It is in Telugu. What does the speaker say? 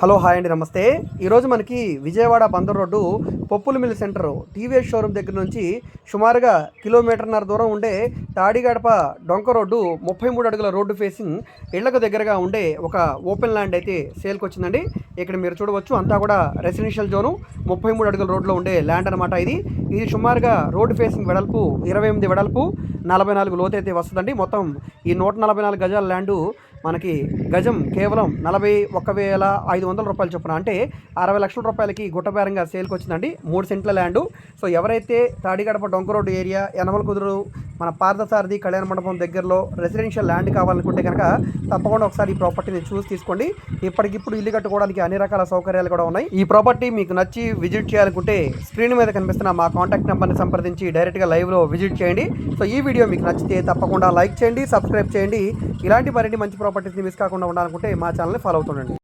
హలో హాయ్ అండి నమస్తే. ఈరోజు మనకి విజయవాడ బందర్ రోడ్డు పప్పుల మిల్ సెంటర్ టీవీఎస్ షోరూమ్ దగ్గర నుంచి సుమారుగా కిలోమీటర్న్నర దూరం ఉండే తాడిగడప డొంక రోడ్డు ముప్పై మూడు అడుగుల రోడ్డు ఫేసింగ్ ఇళ్ళకు దగ్గరగా ఉండే ఒక ఓపెన్ ల్యాండ్ అయితే సేల్కి వచ్చిందండి. ఇక్కడ మీరు చూడవచ్చు అంతా కూడా రెసిడెన్షియల్ జోను. ముప్పై మూడు అడుగుల రోడ్లో ఉండే ల్యాండ్ అనమాట ఇది. ఇది సుమారుగా రోడ్డు ఫేసింగ్ వెడల్పు ఇరవై ఎనిమిది వెడల్పు నలభై నాలుగు లోతు అయితే వస్తుందండి. మొత్తం ఈ నూట నలభై నాలుగు గజాల ల్యాండు మనకి గజం కేవలం నలభై ఒక్క వేల ఐదు వందల రూపాయలు చొప్పున అంటే అరవై లక్షల రూపాయలకి గుట్టబేరంగా సేల్కి వచ్చిందండి మూడు సెంట్ల ల్యాండు. సో ఎవరైతే తాడిగడప డొంక రోడ్డు ఏరియా యనమల కుదురు మన పార్థసారథి కళ్యాణ మండపం దగ్గరలో రెసిడెన్షియల్ ల్యాండ్ కావాలనుకుంటే కనుక తప్పకుండా ఒకసారి ఈ ప్రాపర్టీని చూసి తీసుకోండి. ఇప్పటికిప్పుడు ఇల్లు కట్టుకోవడానికి అన్ని రకాల సౌకర్యాలు కూడా ఉన్నాయి. ఈ ప్రాపర్టీ మీకు నచ్చి విజిట్ చేయాలనుకుంటే స్క్రీన్ మీద కనిపిస్తున్న మా కాంటాక్ట్ నెంబర్ని సంప్రదించి డైరెక్ట్గా లైవ్లో విజిట్ చేయండి. సో ఈ వీడియో మీకు నచ్చితే తప్పకుండా లైక్ చేయండి సబ్స్క్రైబ్ చేయండి. ఇలాంటి మరిన్ని మంచి ప్రాపర్టీస్ని మిస్ కాకుండా ఉండాలనుకుంటే మా ఛానల్ని ఫాలో అవుతుండండి.